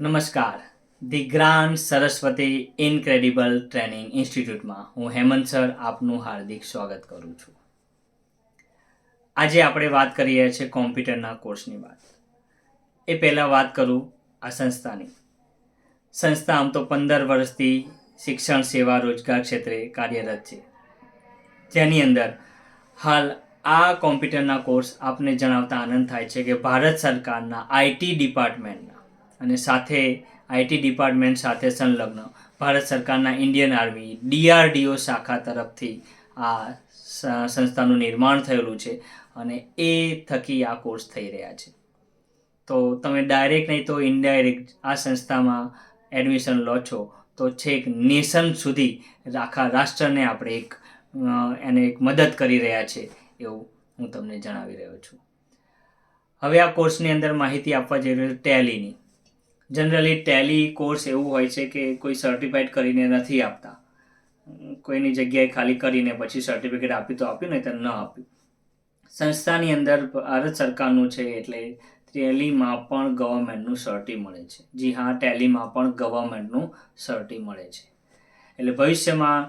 નમસ્કાર. The grand Saraswati incredible training ઇન્સ્ટિટ્યૂટમાં હું Hemant sir આપનું હાર્દિક સ્વાગત કરું છું. આજે આપણે વાત કરી રહ્યા છીએ કોમ્પ્યુટરના કોર્સની વાત. એ પહેલાં વાત કરું આ સંસ્થાની. સંસ્થા આમ તો પંદર વર્ષથી શિક્ષણ, સેવા, રોજગાર ક્ષેત્રે કાર્યરત છે. જેની અંદર હાલ આ કોમ્પ્યુટરના કોર્સ આપને જણાવતા આનંદ થાય છે કે ભારત સરકારના આઈટી ડિપાર્ટમેન્ટના અને સાથે આઈટી ડિપાર્ટમેન્ટ સાથે સંલગ્ન. ભારત સરકારના ઇન્ડિયન આર્મી, ડીઆરડીઓ શાખા તરફથી આ સંસ્થાનું નિર્માણ થયેલું છે અને એ થકી આ કોર્સ થઈ રહ્યા છે. તો તમે ડાયરેક્ટ નહીં તો ઇનડાયરેક્ટ આ સંસ્થામાં એડમિશન લો છો. તો છેક નેશન સુધી આખા રાષ્ટ્રને આપણે એક એને એક મદદ કરી રહ્યા છે એવું હું તમને જણાવી રહ્યો છું. હવે આ કોર્સની અંદર માહિતી આપવા જઈ રહ્યો ટેલીની. જનરલી ટેલી કોર્સ એવું હોય છે કે કોઈ સર્ટિફાઈડ કરીને નથી આપતા. કોઈની જગ્યાએ ખાલી કરીને પછી સર્ટિફિકેટ આપ્યું તો આપ્યું નહીં તો ન આપ્યું. સંસ્થાની અંદર ભારત સરકારનું છે એટલે ટેલીમાં પણ ગવર્મેન્ટનું સર્ટી મળે છે. જી હા ટેલીમાં પણ ગવર્મેન્ટનું સર્ટી મળે છે. એટલે ભવિષ્યમાં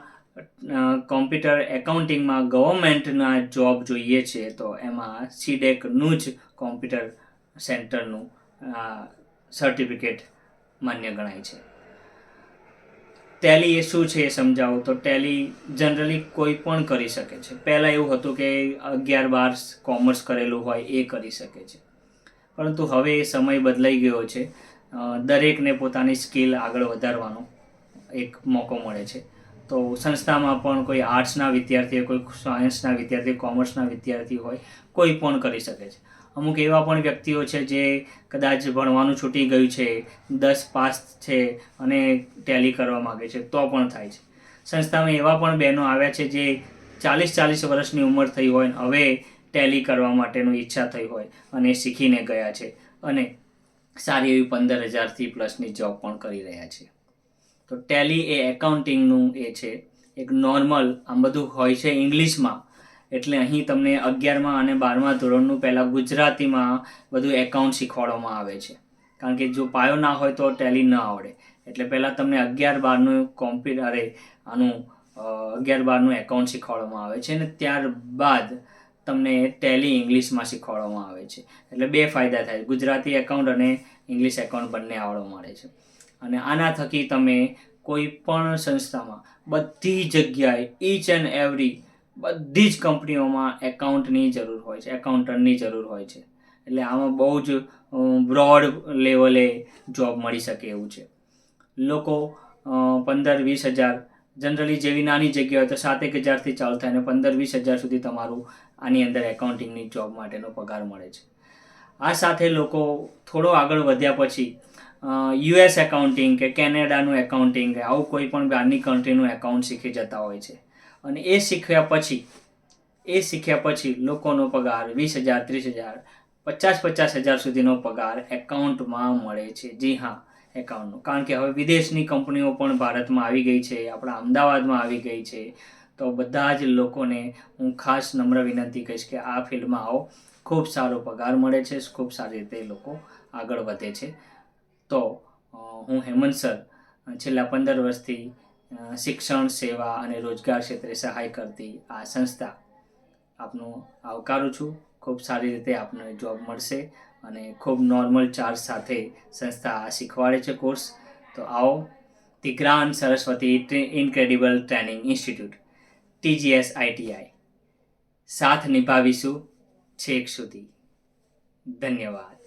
કોમ્પ્યુટર એકાઉન્ટિંગમાં ગવર્મેન્ટના જોબ જોઈએ છે, તો એમાં સીડેકનું જ કોમ્પ્યુટર સેન્ટરનું સર્ટિફિકેટ માન્ય ગણાય છે. ટેલી એ શું છે એ સમજાવો? તો ટેલી જનરલી કોઈ પણ કરી શકે છે. પહેલાં એવું હતું કે અગિયાર બાર કોમર્સ કરેલું હોય એ કરી શકે છે. પરંતુ હવે એ સમય બદલાઈ ગયો છે. દરેકને પોતાની સ્કિલ આગળ વધારવાનો એક મોકો મળે છે. તો સંસ્થામાં પણ કોઈ આર્ટ્સના વિદ્યાર્થી કોઈ સાયન્સના વિદ્યાર્થી કોમર્સના વિદ્યાર્થી હોય, કોઈ પણ કરી શકે છે. અમુક એવા પણ વ્યક્તિઓ છે જે કદાચ ભણવાનું છૂટી ગયું છે, દસ પાસ છે અને ટેલી કરવા માગે છે, તો પણ થાય છે. સંસ્થામાં એવા પણ બહેનો આવ્યા છે જે ચાલીસ ચાલીસ વર્ષની ઉંમર થઈ હોય હવે ટેલી કરવા માટેનું ઈચ્છા થઈ હોય અને શીખીને ગયા છે અને સારી એવી પંદર હજારથી પ્લસની જોબ પણ કરી રહ્યા છે. તો ટેલી એ એકાઉન્ટિંગનું એ છે. એક નોર્મલ આમ બધું હોય છે ઇંગ્લિશમાં એટલે અહીં તમને અગિયારમાં અને બારમા ધોરણનું પહેલાં ગુજરાતીમાં બધું એકાઉન્ટ શીખવાડવામાં આવે છે. કારણ કે જો પાયો ના હોય તો ટેલી ન આવડે. એટલે પહેલાં તમને અગિયાર બારનું કોમ્પ્યુટર અરે, આનું અગિયાર બારનું એકાઉન્ટ શીખવાડવામાં આવે છે અને ત્યારબાદ તમને ટેલી ઇંગ્લિશમાં શીખવાડવામાં આવે છે. એટલે બે ફાયદા થાય. ગુજરાતી એકાઉન્ટ અને ઇંગ્લિશ એકાઉન્ટ બંને આવડવા મળે છે. અને આના થકી તમે કોઈ પણ સંસ્થામાં બધી જગ્યાએ ઈચ એન્ડ એવરી બધી જ કંપનીઓમાં એકાઉન્ટની જરૂર હોય છે, એકાઉન્ટન્ટની જરૂર હોય છે. એટલે આમાં બહુ જ બ્રોડ લેવલે જોબ મળી શકે એવું છે. લોકો પંદર વીસ હજાર જનરલી જેવી નાની જગ્યા હોય તો સાતેક હજારથી ચાલુ થાય અને પંદર વીસ હજાર સુધી તમારું આની અંદર એકાઉન્ટિંગની જોબ માટેનો પગાર મળે છે. આ સાથે લોકો થોડો આગળ વધ્યા પછી યુએસ એકાઉન્ટિંગ કે કેનેડાનું એકાઉન્ટિંગ આવું કોઈ પણ બહારની કન્ટ્રીનું એકાઉન્ટ શીખી જતા હોય છે. અને એ શીખ્યા પછી, એ શીખ્યા પછી લોકોનો પગાર વીસ હજાર, ત્રીસ હજાર પચાસ પચાસ હજાર સુધીનો પગાર એકાઉન્ટમાં મળે છે. જી હા, એકાઉન્ટનો. કારણ કે હવે વિદેશની કંપનીઓ પણ ભારતમાં આવી ગઈ છે, આપણા અમદાવાદમાં આવી ગઈ છે. તો બધા જ લોકોને હું ખાસ નમ્ર વિનંતી કહીશ કે આ ફિલ્ડમાં આવો. ખૂબ સારો પગાર મળે છે, ખૂબ સારી રીતે લોકો આગળ વધે છે. તો હું હેમંત સર, છેલ્લા પંદર વર્ષથી શિક્ષણ, સેવા અને રોજગાર ક્ષેત્રે સહાય કરતી આ સંસ્થા આપનું આવકારું છું. ખૂબ સારી રીતે આપને જોબ મળશે અને ખૂબ નોર્મલ ચાર્જ સાથે સંસ્થા શીખવાડે છે કોર્સ તો આવો. The grand Saraswati incredible training institute TGS ITI સાથ નિભાવીશું છેક સુધી. ધન્યવાદ.